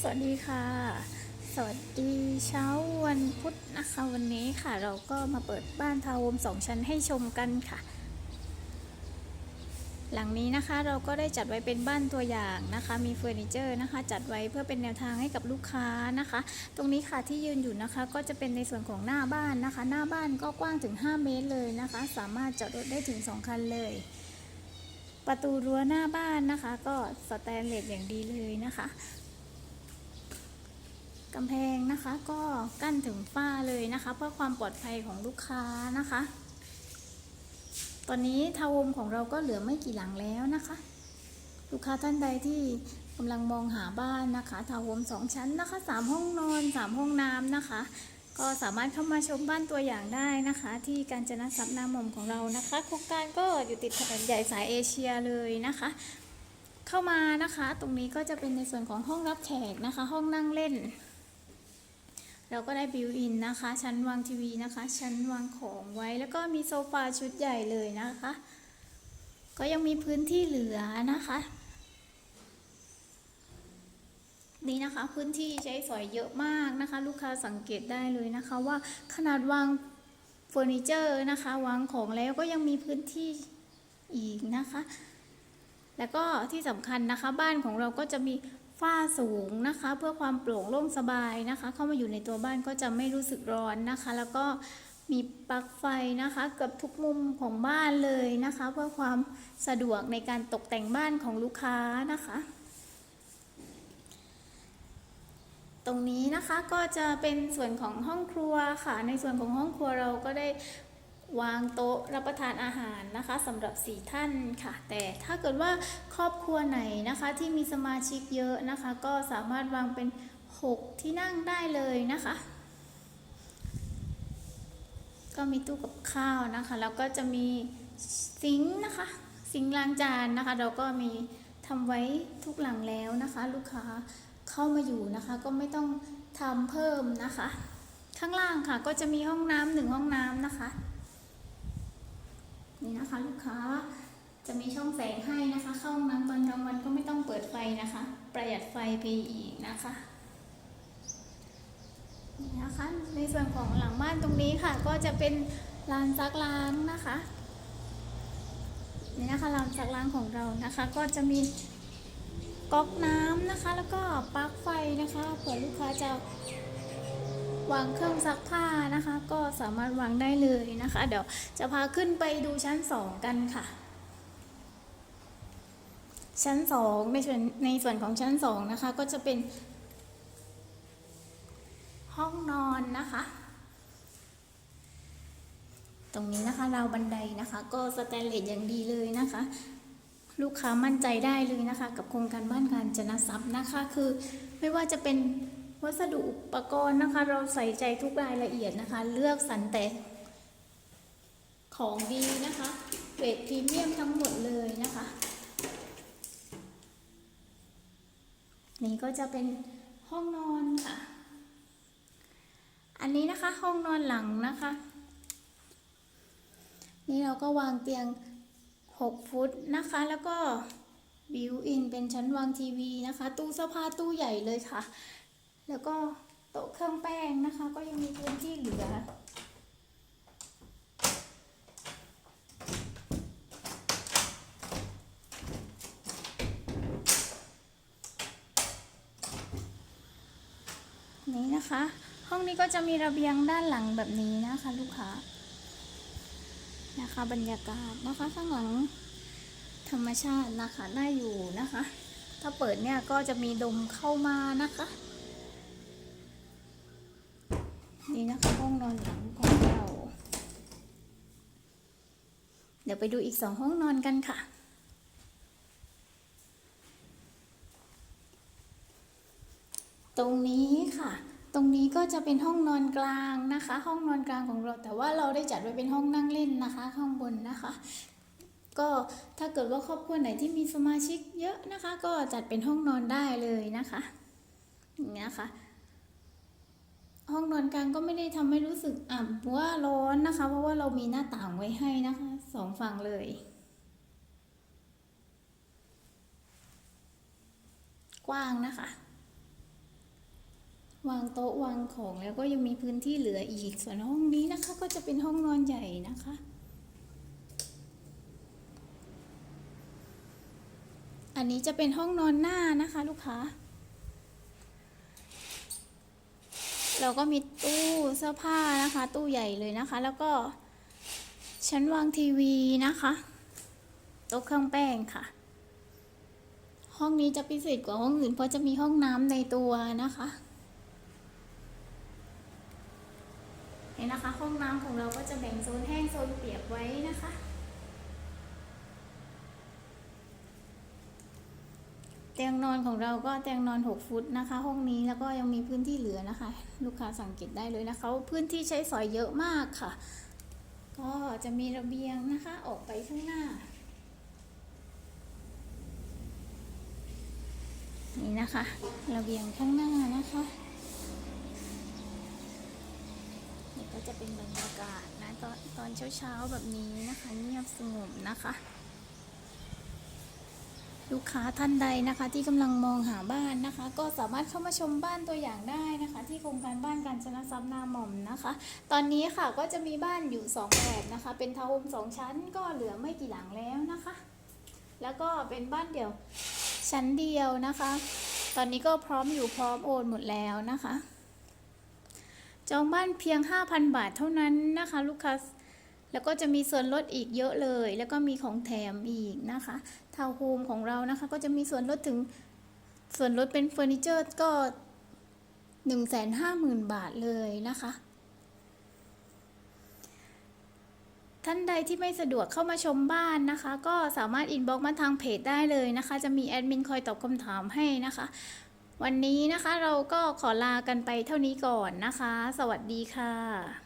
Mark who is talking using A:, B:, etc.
A: สวัสดีค่ะ สวัสดีเช้าวันพุธนะคะวันนี้ค่ะ เราก็มาเปิดบ้านทาวน์โฮมสองชั้นให้ชมกันค่ะ หลังนี้นะคะเราก็ได้จัดไว้เป็นบ้านตัวอย่างนะคะ มีเฟอร์นิเจอร์นะคะ จัดไว้เพื่อเป็นแนวทางให้กับลูกค้านะคะ ตรงนี้ค่ะที่ยืนอยู่นะคะ ก็จะเป็นในส่วนของหน้าบ้านนะคะ หน้าบ้านก็กว้างถึง 5 เมตรเลยนะคะ สามารถจอดรถได้ถึง 2 คันเลย ประตูรั้วหน้าบ้านนะคะ ก็สแตนเลสอย่างดีเลยนะคะ กำแพงนะคะก็กั้นถึงฝ้าเลยนะคะ เพื่อความปลอดภัยของลูกค้านะคะ ตอนนี้ทาวน์โฮมของเราก็เหลือไม่กี่หลังแล้วนะคะ ลูกค้าท่านใดที่กำลังมองหาบ้านนะคะทาวน์โฮมสองชั้นนะคะสามห้องนอนสามห้องน้ำนะคะ ก็สามารถเข้ามาชมบ้านตัวอย่างได้นะคะ ที่การจนทรัพย์นามมของเรานะคะ โครงการก็อยู่ติดถนนใหญ่สายเอเชียเลยนะคะ เข้ามานะคะ ตรงนี้ก็จะเป็นในส่วนของห้องรับแขกนะคะ ห้องนั่งเล่น เราก็ได้บิวอินนะคะ ชั้นวางทีวีนะคะ ชั้นวางของไว้แล้วก็มีโซฟาชุดใหญ่เลยนะคะ ก็ยังมีพื้นที่เหลือนะคะ นี่นะคะพื้นที่ใช้สอยเยอะมากนะคะ ลูกค้าสังเกตได้เลยนะคะว่าขนาดวางเฟอร์นิเจอร์นะคะ วางของแล้วก็ยังมีพื้นที่อีกนะคะ แล้วก็ที่สำคัญนะคะ บ้านของเราก็จะมี ฝ้าสูงนะคะ เพื่อความโปร่งโล่งสบายนะคะ เข้ามาอยู่ในตัวบ้านก็จะไม่รู้สึกร้อนนะคะ แล้วก็มีปลั๊กไฟนะคะเกือบทุกมุมของบ้านเลยนะคะ เพื่อความสะดวกในการตกแต่งบ้านของลูกค้านะคะ ตรงนี้นะคะก็จะเป็นส่วนของห้องครัวค่ะ ในส่วนของห้องครัวเราก็ได้ วางโต๊ะรับประทานอาหารนะคะสำหรับสี่ท่านค่ะ แต่ถ้าเกิดว่าครอบครัวไหนนะคะที่มีสมาชิกเยอะนะคะ ก็สามารถวางเป็น 6 ที่นั่งได้เลยนะคะ ก็มีตู้กับข้าวนะคะ แล้วก็จะมีซิงค์นะคะซิงค์ล้างจานนะคะ เราก็มีทำไว้ทุกหลังแล้วนะคะ ลูกค้าเข้ามาอยู่นะคะ ก็ไม่ต้องทำเพิ่มนะคะ ข้างล่างค่ะก็จะมีห้องน้ำหนึ่งห้องน้ำนะคะ นี่นะคะลูกค้าจะมีช่องแสงให้นะคะ เข้าห้องน้ำตอนกลางวันก็ไม่ต้องเปิดไฟนะคะ ประหยัดไฟไปอีกนะคะนี่นะคะในส่วนของหลังบ้านตรงนี้ค่ะ ก็จะเป็นลานซักล้างนะคะนี่นะคะลานซักล้างของเรานะคะ ก็จะมีก๊อกน้ำนะคะ แล้วก็ปลั๊กไฟนะคะเผื่อลูกค้าจะ วางเครื่องซักผ้านะคะ ก็สามารถวางได้เลยนะคะ เดี๋ยวจะพาขึ้นไปดูชั้นสองกันค่ะ ชั้นสองในส่วนในส่วนของชั้นสองนะคะ ก็จะเป็นห้องนอนนะคะ ตรงนี้นะคะราวบันไดนะคะ ก็สแตนเลสอย่างดีเลยนะคะลูกค้ามั่นใจได้เลยนะคะ กับโครงการบ้านการจนทรัพย์นะคะ คือไม่ว่าจะเป็น วัสดุอุปกรณ์นะคะ เราใส่ใจทุกรายละเอียดนะคะ เลือกสรรแต่ของดีนะคะเกรดพรีเมียมทั้งหมดเลยนะคะ นี่ก็จะเป็นห้องนอนค่ะ อันนี้นะคะห้องนอนหลังนะคะ นี่เราก็วางเตียง 6 ฟุตนะคะ แล้วก็บิวอินเป็นชั้นวางทีวีนะคะ ตู้เสื้อผ้าตู้ใหญ่เลยค่ะ แล้วก็โต๊ะเครื่องแป้งนะคะ ก็ยังมีพื้นที่เหลือนี่นะคะ ห้องนี้ก็จะมีระเบียงด้านหลังแบบนี้นะคะ ลูกค้านะคะบรรยากาศนะคะข้างหลังธรรมชาตินะคะได้อยู่นะคะ ถ้าเปิดเนี่ยก็จะมีดมเข้ามานะคะ นี่นะคะห้องนอนหลังของเราเดี๋ยวไปดูอีกสองห้องนอนกันค่ะตรงนี้ค่ะ ตรงนี้ก็จะเป็นห้องนอนกลางนะคะ ห้องนอนกลางของเรา แต่ว่าเราได้จัดไว้เป็นห้องนั่งเล่นนะคะ ข้างบนนะคะ ก็ถ้าเกิดว่าครอบครัวไหนที่มีสมาชิกเยอะนะคะ ก็จัดเป็นห้องนอนได้เลยนะคะอย่างเงี้ยค่ะ ห้องนอนกลางก็ไม่ได้ทำให้รู้สึกอะว่าร้อนนะคะ เพราะว่าเรามีหน้าต่างไว้ให้นะคะสองฝั่งเลย กว้างนะคะ วางโต๊ะวางของแล้วก็ยังมีพื้นที่เหลืออีกส่วนห้องนี้นะคะ ก็จะเป็นห้องนอนใหญ่นะคะอันนี้จะเป็นห้องนอนหน้านะคะ ลูกค้า เราก็มีตู้เสื้อผ้านะคะ ตู้ใหญ่เลยนะคะ แล้วก็ชั้นวางทีวีนะคะโต๊ะเครื่องแป้งค่ะ ห้องนี้จะพิเศษกว่าห้องอื่นเพราะจะมีห้องน้ำในตัวนะคะนี่นะคะ ห้องน้ำของเราก็จะแบ่งโซนแห้งโซนเปียกไว้นะคะ เตียงนอนของเราก็เตียงนอน 6 ฟุตนะคะ ห้องนี้แล้วก็ยังมีพื้นที่เหลือนะคะ ลูกค้าสังเกตได้เลยนะคะพื้นที่ใช้สอยเยอะมากค่ะ ก็จะมีระเบียงนะคะออกไปข้างหน้านี่นะคะ ระเบียงข้างหน้านะคะนี่ก็จะเป็นบรรยากาศนะตอนตอนเช้าๆแบบนี้นะคะ เงียบสงบนะคะ ลูกค้าท่านใดนะคะที่กำลังมองหาบ้านนะคะ ก็สามารถเข้ามาชมบ้านตัวอย่างได้นะคะ ที่โครงการบ้านการชนะทรัพย์นาหม่อมนะคะ ตอนนี้ค่ะก็จะมีบ้านอยู่สองแบบนะคะ เป็นทาวน์โฮมสองชั้นก็เหลือไม่กี่หลังแล้วนะคะ แล้วก็เป็นบ้านเดี่ยวชั้นเดียวนะคะ ตอนนี้ก็พร้อมอยู่พร้อมโอนหมดแล้วนะคะ จองบ้านเพียง 5,000 บาทเท่านั้นนะคะ ลูกค้า แล้วก็จะมีส่วนลดอีกเยอะเลย แล้วก็มีของแถมอีกนะคะทาวน์โฮมของเรานะคะ ก็จะมีส่วนลดถึงส่วนลดเป็นเฟอร์นิเจอร์ก็ 150,000 บาทเลยนะคะ ท่านใดที่ไม่สะดวกเข้ามาชมบ้านนะคะ ก็สามารถอินบ็อกมาทางเพจได้เลยนะคะ จะมีแอดมินคอยตอบคำถามให้นะคะ วันนี้นะคะเราก็ขอลากันไปเท่านี้ก่อนนะคะ สวัสดีค่ะ